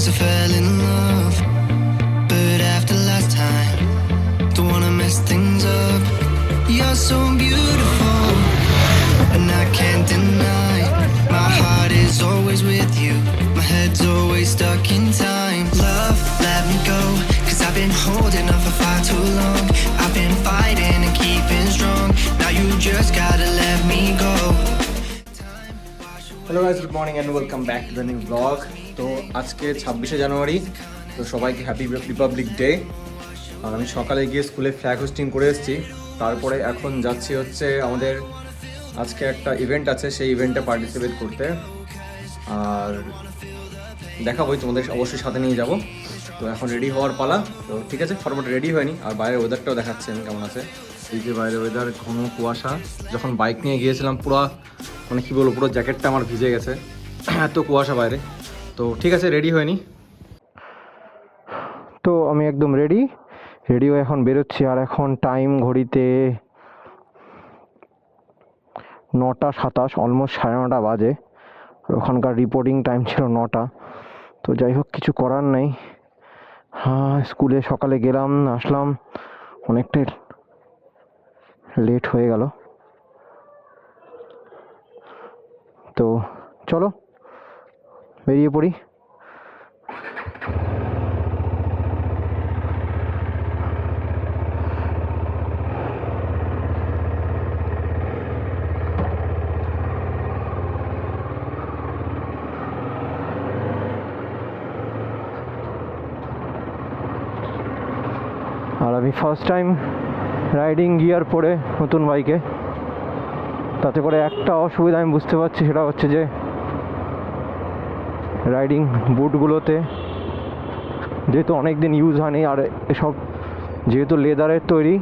Hello guys, good in love. But after last time, don't wanna mess things up. You're so beautiful, and I can't deny. My heart is always with you, my head's always stuck in time. Love, let me go, cause I've been holding on for far too long. I've been fighting and keeping strong. Now you just gotta let me go. আজকে ছাব্বিশে জানুয়ারি, তো সবাইকে happy Republic day আর আমি সকালে গিয়ে স্কুলে flag hosting করে এসেছি। তারপরে এখন যাচ্ছি হচ্ছে আমাদের আজকে একটা ইভেন্ট আছে, সেই ইভেন্টে পার্টিসিপেট করতে। আর দেখাবোই তোমাদের অবশ্যই সাথে নিয়ে যাব। তো এখন রেডি হওয়ার পালা। তো ঠিক আছে, ফটাফট রেডি হয়নি আর বাইরের ওয়েদারটাও দেখাচ্ছি আমি কেমন আছে। এই যে বাইরের ওয়েদার ঘন কুয়াশা। যখন বাইক নিয়ে গিয়েছিলাম, পুরো মানে কী বলব, পুরো জ্যাকেটটা আমার ভিজে গেছে। এত কুয়াশা বাইরে। তো ঠিক আছে রেডি হয়নি। তো আমি একদম রেডি রেডি হয়ে এখন বেরোচ্ছি, আর এখন টাইম ঘড়িতে নটা সাতাশ অলমোস্ট সাড়ে নটা বাজে। ওখানকার রিপোর্টিং টাইম ছিল নটা। তো যাই হোক, কিছু করার নেই। হ্যাঁ স্কুলে সকালে গেলাম, আসলাম। অনেকটাই লেট হয়ে গেল। তো চলো বেরিয়ে পড়ি। আর আমি ফার্স্ট টাইম রাইডিং গিয়ার পরে নতুন বাইকে তাতে করে একটা অসুবিধা আমি বুঝতে পারছি, সেটা হচ্ছে যে রাইডিং বুটগুলোতে যেহেতু অনেক দিন ইউজ হয়নি, আর এসব যেহেতু লেদারের তৈরি,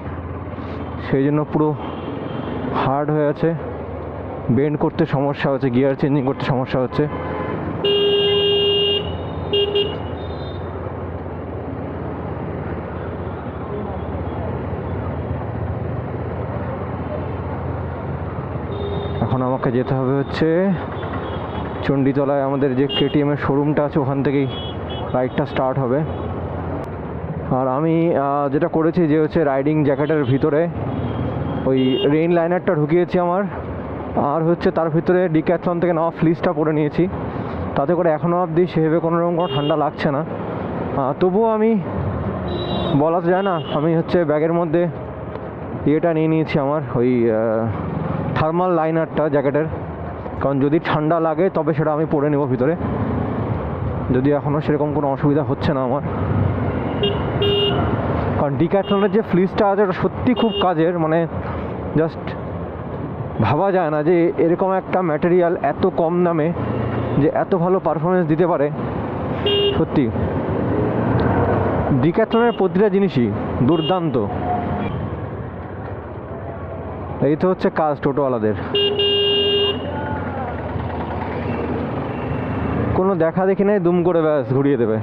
সেই জন্য পুরো হার্ড হয়ে আছে। বেন্ড করতে সমস্যা হচ্ছে গিয়ার চেঞ্জিং করতে সমস্যা হচ্ছে। এখন আমাকে যেতে হবে হচ্ছে চণ্ডীতলায় আমাদের যে কেটিএমের শোরুমটা আছে, ওখান থেকেই রাইডটা স্টার্ট হবে। আর আমি যেটা করেছি যে হচ্ছে রাইডিং জ্যাকেটের ভিতরে ওই রেইন লাইনারটা ঢুকিয়েছি আমার। আর হচ্ছে তার ভিতরে ডিক্যাথলন থেকে নেওয়া ফ্লিসটা পরে নিয়েছি। তাতে করে এখনও অবধি সেভাবে কোনো রকম কোনো ঠান্ডা লাগছে না। তবুও আমি, বলা যায় না, আমি হচ্ছে ব্যাগের মধ্যে ইয়েটা নিয়ে নিয়েছি আমার ওই থার্মাল লাইনারটা জ্যাকেটের কারণ যদি ঠান্ডা লাগে, তবে সেটা আমি পরে নেব ভিতরে। যদি এখনও সেরকম কোনো অসুবিধা হচ্ছে না আমার। কারণ ডিক্যাথলনের যে ফ্লিজটা আছে, ওটা সত্যি খুব কাজের মানে জাস্ট ভাবা যায় না যে এরকম একটা ম্যাটেরিয়াল এত কম দামে যে এত ভালো পারফরমেন্স দিতে পারে। সত্যি। ডিক্যাথলনের প্রতিটা জিনিসই দুর্দান্ত। এই তো হচ্ছে কাজ টোটোওয়ালাদের। কোনো দেখা দেখি নেই দুম করে ব্যাস ঘুরিয়ে দেবে।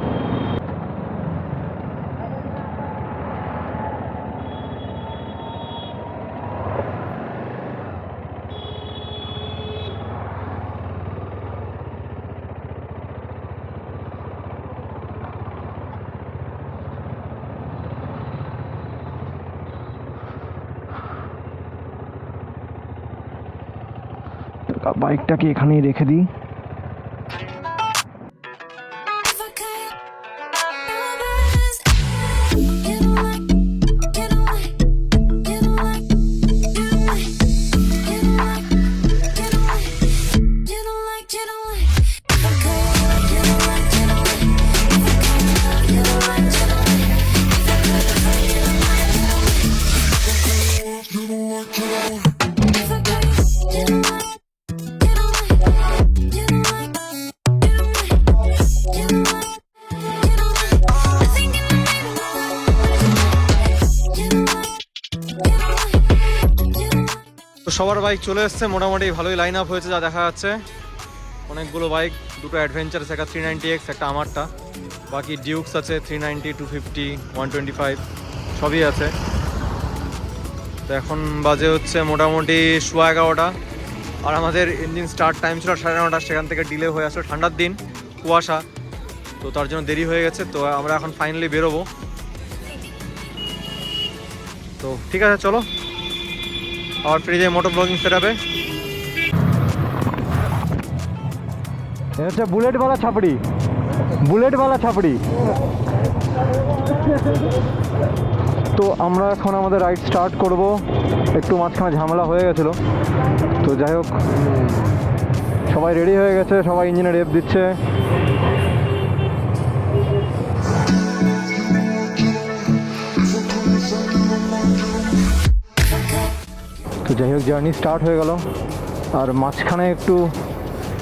বাইকটাকে এখানেই রেখে দিই। তো সবার বাইক চলে এসছে, মোটামুটি ভালোই লাইন আপ হয়েছে, যা দেখা যাচ্ছে। অনেকগুলো বাইক, দুটো অ্যাডভেঞ্চার একটা থ্রি নাইনটি এক্স একটা আমারটা। বাকি ডিউকস আছে three ninety two fifty one twenty five সবই আছে। তো এখন বাজে হচ্ছে মোটামুটি সোয়া এগারোটা। আর আমাদের ইঞ্জিন স্টার্ট টাইম ছিল সাড়ে নটা, সেখান থেকে ডিলে হয়ে আসলো ঠান্ডার দিন, কুয়াশা। তো তার জন্য দেরি হয়ে গেছে, তো আমরা এখন ফাইনালি বেরোবো। তো ঠিক আছে, চলো। আবার ফিরে যাই মোটর ব্লগিং সেট আপে হচ্ছে বুলেটওয়ালা ছাপড়ি। বুলেটওয়ালা ছাপড়ি। তো আমরা এখন আমাদের রাইড স্টার্ট করব। একটু মাঝখানে ঝামেলা হয়ে গেছিল। তো যাই হোক, সবাই রেডি হয়ে গেছে, সবাই ইঞ্জিনে রেপ দিচ্ছে। তো যাই হোক জার্নি স্টার্ট হয়ে গেল। আর মাঝখানে একটু,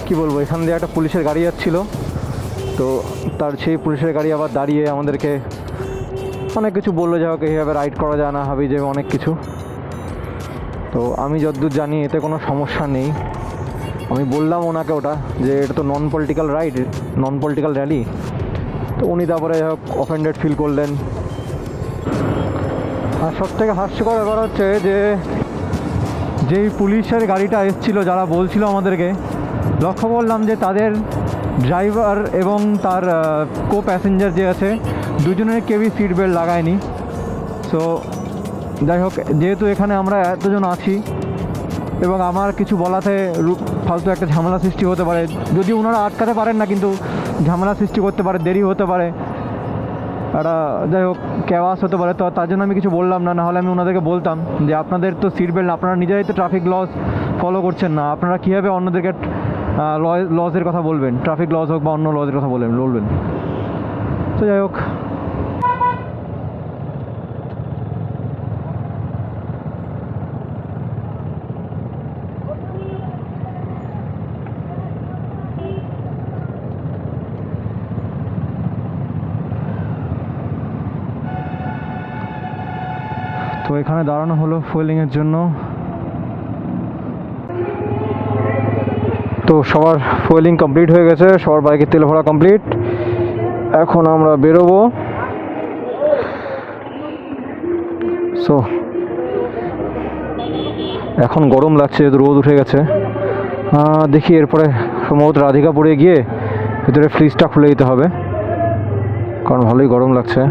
কি বলব, এখান দিয়ে একটা পুলিশের গাড়ি যাচ্ছিল। তো তার সেই পুলিশের গাড়ি আবার দাঁড়িয়ে আমাদেরকে অনেক কিছু বলল যা হোক, এইভাবে রাইড করা যায় না, হাবি যাবে, অনেক কিছু। তো আমি যতদূর জানি, এতে কোনো সমস্যা নেই। আমি বললাম ওনাকে ওটা, যে এটা তো non political ride non political rally তো উনি তারপরে যাই হোক অফেন্ডেড ফিল করলেন। আর সব থেকে হাস্যকর ব্যাপার হচ্ছে যে যেই পুলিশের গাড়িটা এসেছিল, যারা বলছিল আমাদেরকে লক্ষ্য করলাম যে তাদের ড্রাইভার এবং তার কো প্যাসেঞ্জার যে আছে, দুজনের কেউই সিট বেল্ট লাগায়নি। সো যাই হোক, যেহেতু এখানে আমরা এতজন আছি এবং আমার কিছু বলাতে ফালতু একটা ঝামেলা সৃষ্টি হতে পারে। যদি ওনারা আটকাতে পারেন না, কিন্তু ঝামেলা সৃষ্টি করতে পারে, দেরি হতে পারে। একটা যাই হোক ক্যাওয়াস হতে পারে, তো তার জন্য আমি কিছু বললাম না, নাহলে আমি ওনাদেরকে বলতাম যে আপনাদের তো সিট বেল্ট আপনারা নিজেরাই তো ট্রাফিক লস ফলো করছেন না, আপনারা কীভাবে অন্যদেরকে লজের কথা বলবেন? ট্রাফিক লস হোক বা অন্য লজের কথা বলবেন বলবেন। তো যাই হোক এখানে দাঁড়ানো হলো ফুয়েলিংয়ের জন্য। তো সবার ফুয়েলিং কমপ্লিট হয়ে গেছে, সবার বাইকের তেল ভরা কমপ্লিট। এখন আমরা বেরোবো। সো এখন গরম লাগছে রোদ উঠে গেছে। দেখি এরপরে সম্ভবত রাধিকাপুরে গিয়ে ভিতরে ফ্রিজটা খুলে দিতে হবে, কারণ ভালোই গরম লাগছে।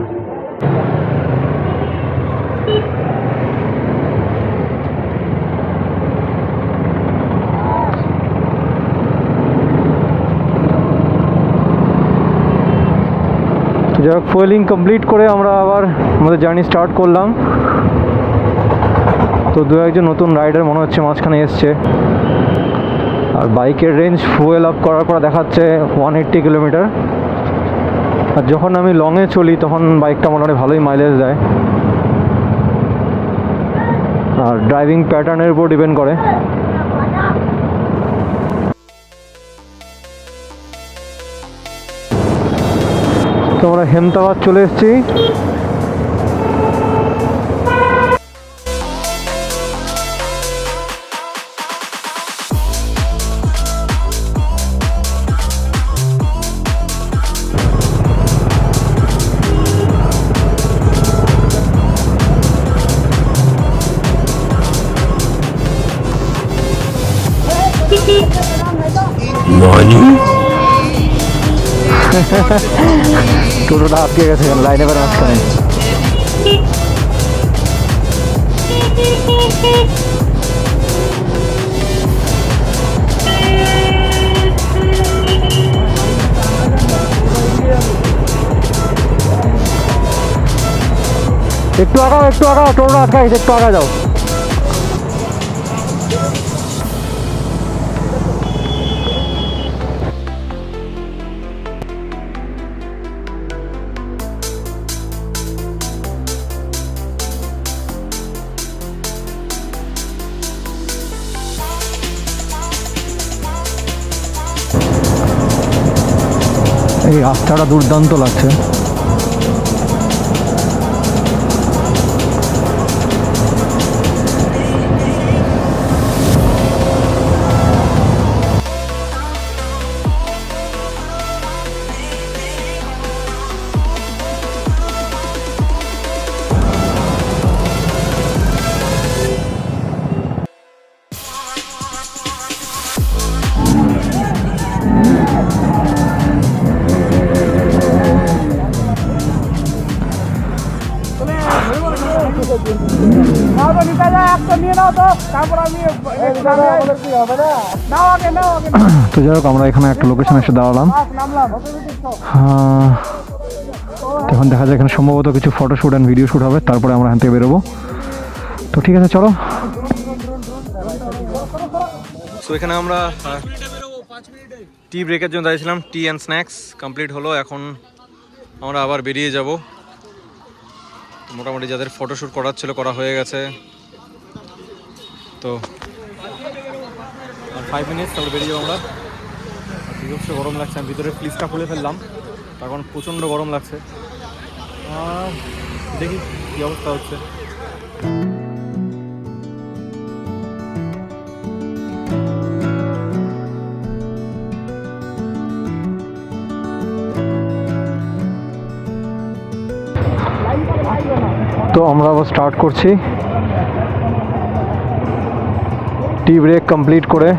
যাই হোক ফুয়েলিং কমপ্লিট করে আমরা আবার আমাদের জার্নি স্টার্ট করলাম। তো দু একজন নতুন রাইডার মনে হচ্ছে মাঝখানে এসছে। আর বাইকের রেঞ্জ ফুয়েল আপ করার পর দেখাচ্ছে ওয়ান এইট্টি কিলোমিটার আর যখন আমি লংয়ে চলি, তখন বাইকটা মোটামুটি ভালোই মাইলেজ দেয়। আর ড্রাইভিং প্যাটার্নের উপর ডিপেন্ড করে। তো আমরা হেমতাবাদ চলে এসেছি। টোটোটা আটকে গেছে লাইনে বের মাঝখানে একটু আগাও একটু আগাও টোটোটা আটকাই একটু আগা যাও এই রাস্তাটা দুর্দান্ত লাগছে। তো যাই হোক, আমরা এখানে একটা লোকেশন এসে দাঁড়ালাম। এখন দেখা যায় এখানে সম্ভবত কিছু ফটোশ্যুট অ্যান্ড ভিডিও শ্যুট হবে, তারপরে আমরা এখান থেকে বেরোবো। তো ঠিক আছে, চলো। এখানে আমরা টি ব্রেকের জন্য দাঁড়িয়েছিলাম টি অ্যান্ড স্ন্যাক্স কমপ্লিট হলো, এখন আমরা আবার বেরিয়ে যাব। মোটামুটি যাদের ফটোশ্যুট করার ছিল করা হয়ে গেছে। তো ফাইভ মিনিটস তারপর বেরিয়ে যাব আমরা। বিভৎস গরম লাগছে আমি ভিতরে ফ্লিজটা খুলে ফেললাম। তখন প্রচণ্ড গরম লাগছে। দেখি কী অবস্থা হচ্ছে। তো আমরা আবার স্টার্ট করছি। টি ব্রেক কমপ্লিট করে।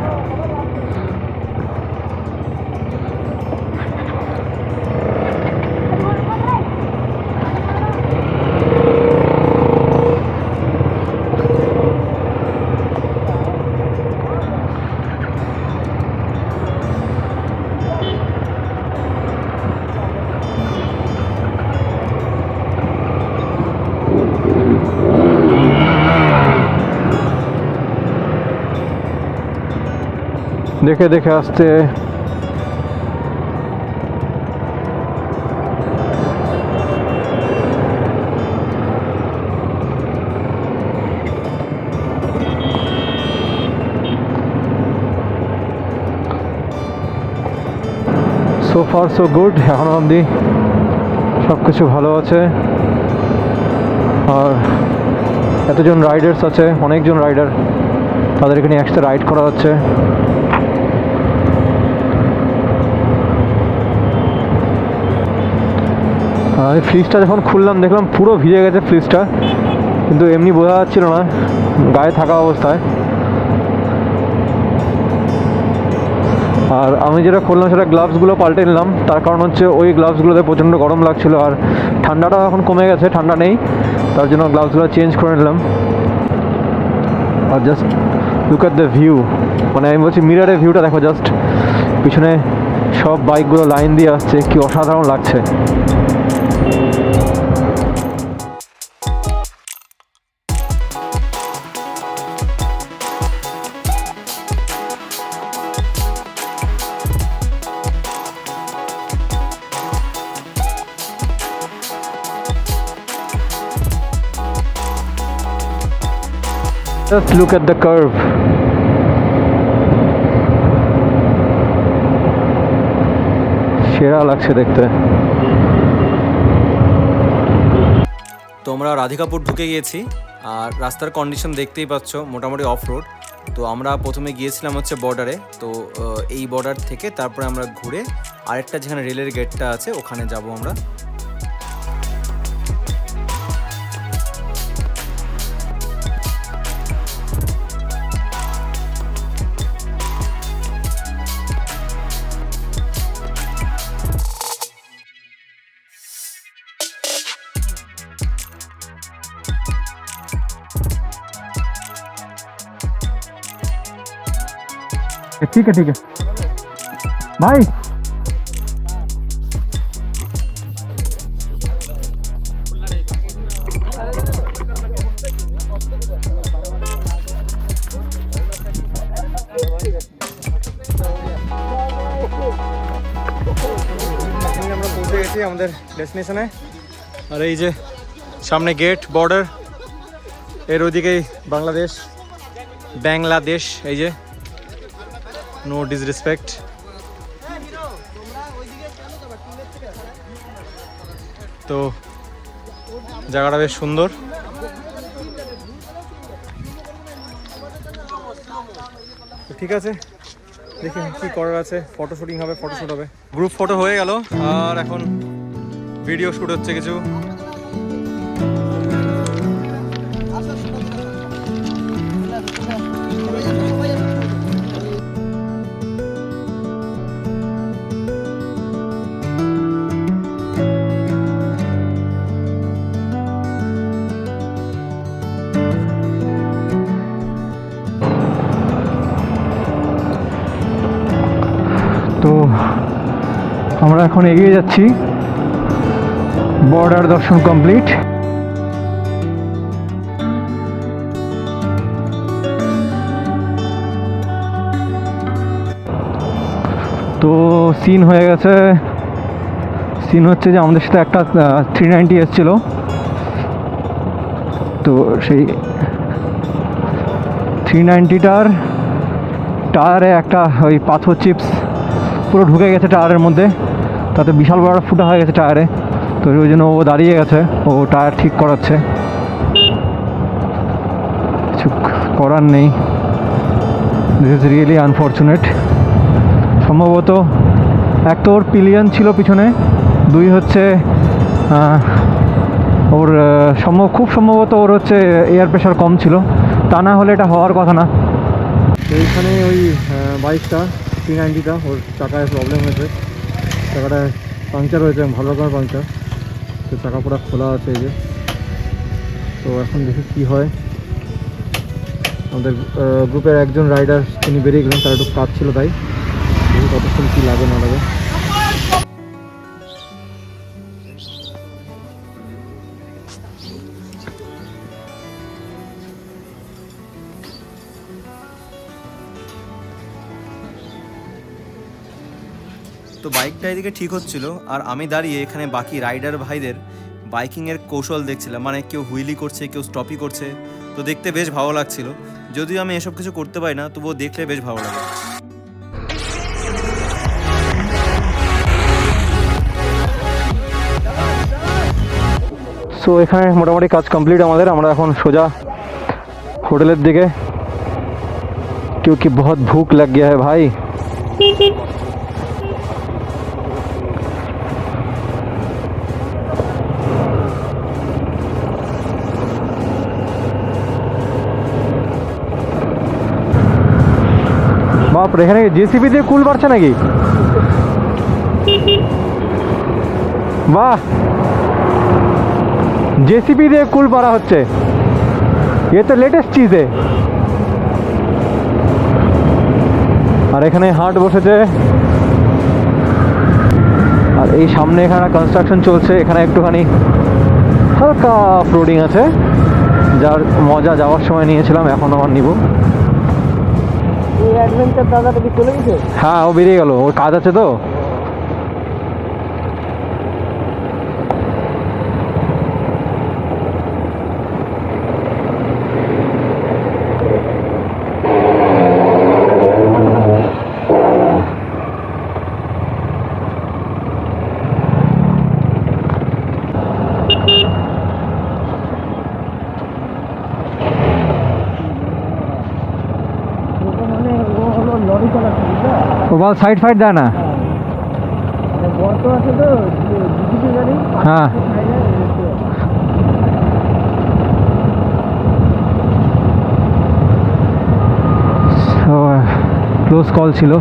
দেখে দেখে আসতে সো ফার সো গুড এখনও অবধি সব কিছু ভালো আছে। আর এতজন রাইডার্স আছে, অনেকজন রাইডার তাদের এখানে একসাথে রাইড করা হচ্ছে। আমি ফ্রিজটা যখন খুললাম, দেখলাম পুরো ভিজে গেছে ফ্রিজটা কিন্তু এমনি বোঝা যাচ্ছিল না, গায়ে থাকা অবস্থায়। আর আমি যেটা করলাম, সেটা গ্লাভসগুলো পাল্টে নিলাম। তার কারণ হচ্ছে, ওই গ্লাভসগুলোতে প্রচণ্ড গরম লাগছিল, আর ঠান্ডাটা এখন কমে গেছে, ঠান্ডা নেই। তার জন্য গ্লাভসগুলো চেঞ্জ করে নিলাম। আর just look at the view মানে আমি বলছি মিরারের ভিউটা দেখো জাস্ট পিছনে সব বাইকগুলো লাইন দিয়ে আসছে, কি অসাধারণ লাগছে। Just look at the curve. সেরা লাগছে দেখতে। তো আমরা রাধিকাপুর ঢুকে গিয়েছি, আর রাস্তার কন্ডিশন দেখতেই পাচ্ছ, মোটামুটি অফ রোড তো আমরা প্রথমে গিয়েছিলাম হচ্ছে বর্ডারে তো এই বর্ডার থেকে তারপরে আমরা ঘুরে আরেকটা যেখানে রেলের গেটটা আছে, ওখানে যাব আমরা। ठीक है ठीक है भाई আমরা পৌঁছে গেছি আমাদের ডেস্টিনেশনে আর এই যে সামনে গেট বর্ডার এর ওইদিকেই বাংলাদেশ বাংলাদেশ এই যে নো ডিসরেসপেক্ট তো জায়গাটা বেশ সুন্দর। ঠিক আছে, দেখি কি করার আছে। ফটো শুটিং হবে ফটো শুট হবে। গ্রুপ ফটো হয়ে গেল। আর এখন ভিডিও শুট হচ্ছে কিছু। এখন এগিয়ে যাচ্ছি। বর্ডার দর্শন কমপ্লিট তো সিন হয়ে গেছে। সিন হচ্ছে যে আমাদের সাথে একটা থ্রি নাইনটি এসছিল। তো সেই থ্রি নাইনটিটার টায়ারে একটা ওই পাথর চিপস পুরো ঢুকে গেছে টায়ারের মধ্যে। তাতে বিশাল বড় ফুটা হয়ে গেছে টায়ারে। তো ওই জন্য ও দাঁড়িয়ে গেছে ও টায়ার ঠিক করাচ্ছে। কিছু করার নেই। দিস ইজ রিয়েলি আনফর্চুনেট সম্ভবত এক তো ওর পিলিয়ন ছিল পিছনে, দুই হচ্ছে ওর সম্ভব, খুব সম্ভবত ওর হচ্ছে এয়ার প্রেশার কম ছিল। তা না হলে এটা হওয়ার কথা না। এইখানে ওই বাইকটা থ্রি নাইনটিটা ওর চাকায় প্রবলেম হয়েছে। চাকাটা পাংচার হয়েছে, ভালো রকমের পাংচার। তো চাকা পুরো খোলা আছে এই যে। তো এখন দেখি কি হয়। আমাদের গ্রুপের একজন রাইডার তিনি বেরিয়ে গেলেন, তার একটু কাজ ছিল তাই। দেখি কতক্ষণ কী লাগে না লাগে। বাইকটা এদিকে ঠিক হচ্ছিল আর আমি দাঁড়িয়ে এখানে বাকি রাইডার ভাইদের বাইকিংয়ের কৌশল দেখছিলাম মানে কেউ হুইলি করছে কেউ স্টপই করছে তো দেখতে বেশ ভালো লাগছিল যদিও আমি এসব কিছু করতে পারি না তবুও দেখলে বেশ ভালো লাগে সো এখানে মোটামুটি কাজ কমপ্লিট আমাদের আমরা এখন সোজা হোটেলের দিকে क्योंकि बहुत भूख लग गया है भाई বাপ এখানে জেসিবি দিয়ে কুল মারছে নাকি? বাহ! জেসিবি দিয়ে কুল মারা হচ্ছে। এ তো লেটেস্ট চিজে আর এখানে হাট বসেছে। আর এই সামনে এখানে কনস্ট্রাকশন চলছে, এখানে একটুখানি হালকা অফ রোডিং আছে। যার মজা যাওয়ার সময় নিয়েছিলাম, এখন আমার নিব। চলে গেছে? হ্যাঁ ও বেরিয়ে গেল। ওর কাজ আছে তো ওটা মানে ও হলো লরি চালাচ্ছে বুঝলা ও বল সাইড ফাইড দেয় না। হ্যাঁ। ক্লোজ কল ছিল।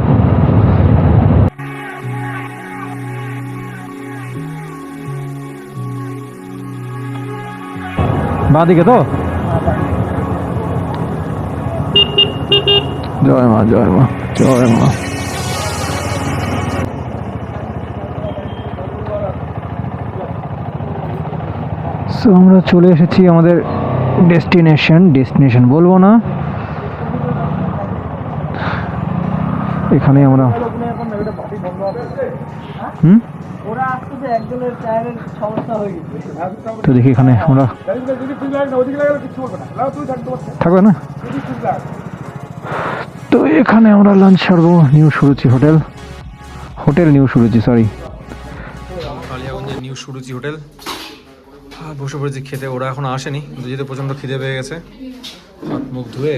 বাঁদিকে তো? জয় মা জয় মা জয় মা। সো আমরা চলে এসেছি আমাদের ডেস্টিনেশন ডেস্টিনেশন বলব না। এখানে আমরা। হুম? তো দেখি এখানে আমরা থাকবে না? তো এখানে আমরা লাঞ্চ সারবো new Suruchi hotel hotel new Suruchi sorry new Suruchi hotel বসে পড়েছি খেতে। ওরা এখন আসেনি। যেহেতু প্রচণ্ড খিদে পেয়ে গেছে। হাত, মুখ ধুয়ে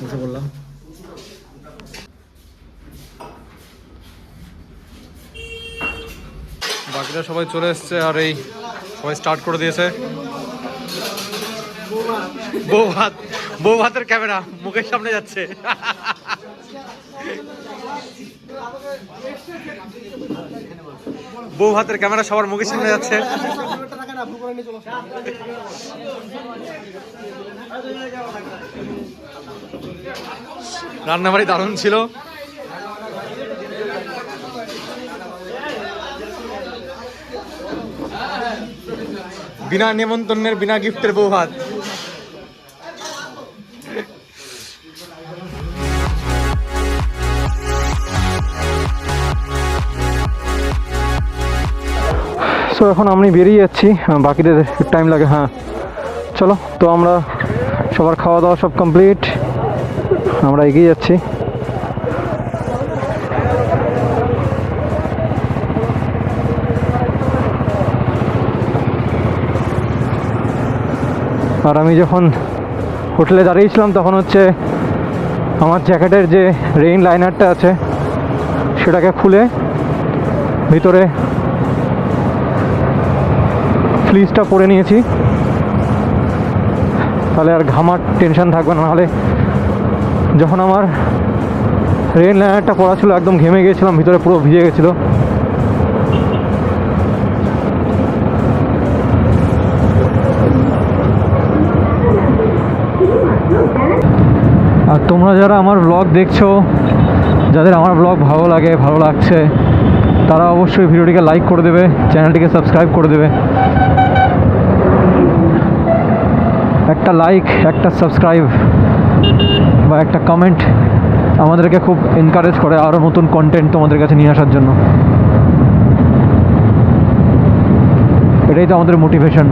বসে পড়লাম। বাকিরা সবাই চলে এসছে আর এই সবাই স্টার্ট করে দিয়েছে। বউ ভাত বউ ভাতের ক্যামেরা মুখের সামনে যাচ্ছে। বউ হাতের ক্যামেরা সবার মুখে সামনে যাচ্ছে। রান্নাবাড়ি দারুণ ছিল। বিনা নেমন্তন্নের বিনা গিফটের বউ হাত। সো এখন আমি বেরিয়ে যাচ্ছি। বাকিদের টাইম লাগে হ্যাঁ। চলো, তো আমরা সবার খাওয়া দাওয়া সব কমপ্লিট আমরা এগিয়ে যাচ্ছি। আর আমি যখন হোটেলে দাঁড়িয়েছিলাম, তখন হচ্ছে আমার জ্যাকেটের যে রেইন লাইনারটা আছে, সেটাকে খুলে ভিতরে ফ্লিজটা পরে নিয়েছি। তাহলে আর ঘামার টেনশন থাকবে না, নাহলে যখন আমার রেন লাইনারটা পড়া ছিল, একদম ঘেমে গিয়েছিলাম ভিতরে পুরো ভিজে গেছিল। আর তোমরা যারা আমার ব্লগ দেখছ, যাদের আমার ব্লগ ভালো লাগে, ভালো লাগছে, তারা অবশ্যই ভিডিওটিকে লাইক করে দেবে চ্যানেলটিকে সাবস্ক্রাইব করে দেবে। একটা লাইক একটা সাবস্ক্রাইব বা একটা কমেন্ট আমাদেরকে খুব এনকারেজ করে আরও নতুন কন্টেন্ট তোমাদের কাছে নিয়ে আসার জন্য। এটাই তো আমাদের মোটিভেশন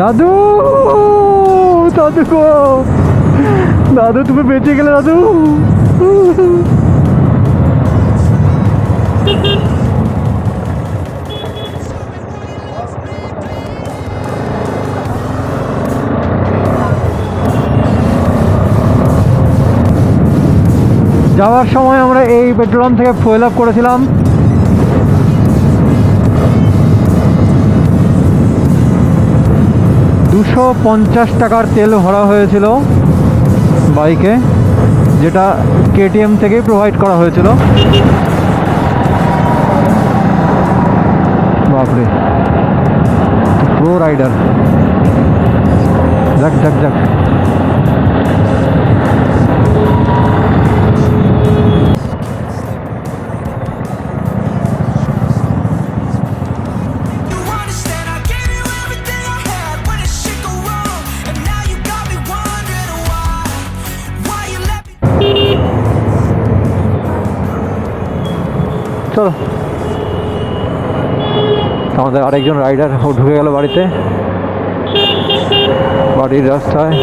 দাদু দাদু দাদু, তুমি বেঁচে গেলে, দাদু। যাওয়ার সময় আমরা এই পেট্রোল পাম্প থেকে ফুয়েল আপ করেছিলাম। দুশো পঞ্চাশ টাকার তেল ভরা হয়েছিল বাইকে, যেটা কেটিএম থেকেই প্রোভাইড করা হয়েছিল। বাপরে প্রো রাইডার যাক যাক যাক। আমাদের আরেকজন রাইডার ও ঢুকে গেল বাড়িতে। বাড়ির রাস্তায়।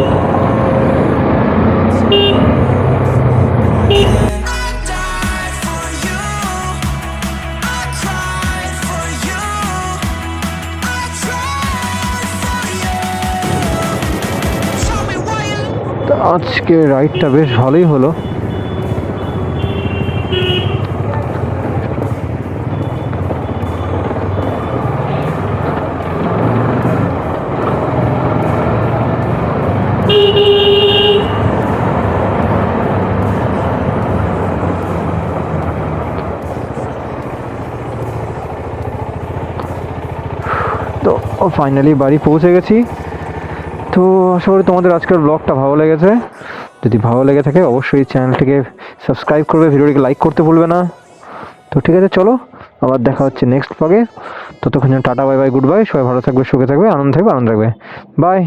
আজকে রাইডটা বেশ ভালোই হলো। তো ফাইনালি বাড়ি পৌঁছে গেছি। তো আশা করি তোমাদের আজকের ব্লগটা ভালো লেগেছে। যদি ভালো লেগে থাকে অবশ্যই চ্যানেলটিকে সাবস্ক্রাইব করবে, ভিডিওটিকে লাইক করতে ভুলবে না। তো ঠিক আছে, চলো, আবার দেখা হচ্ছে নেক্সট ব্লগে ততক্ষণ tata bye bye goodbye সবাই ভালো থাকবে, সুখে থাকবে, আনন্দ থাকবে আনন্দ থাকবে। বাই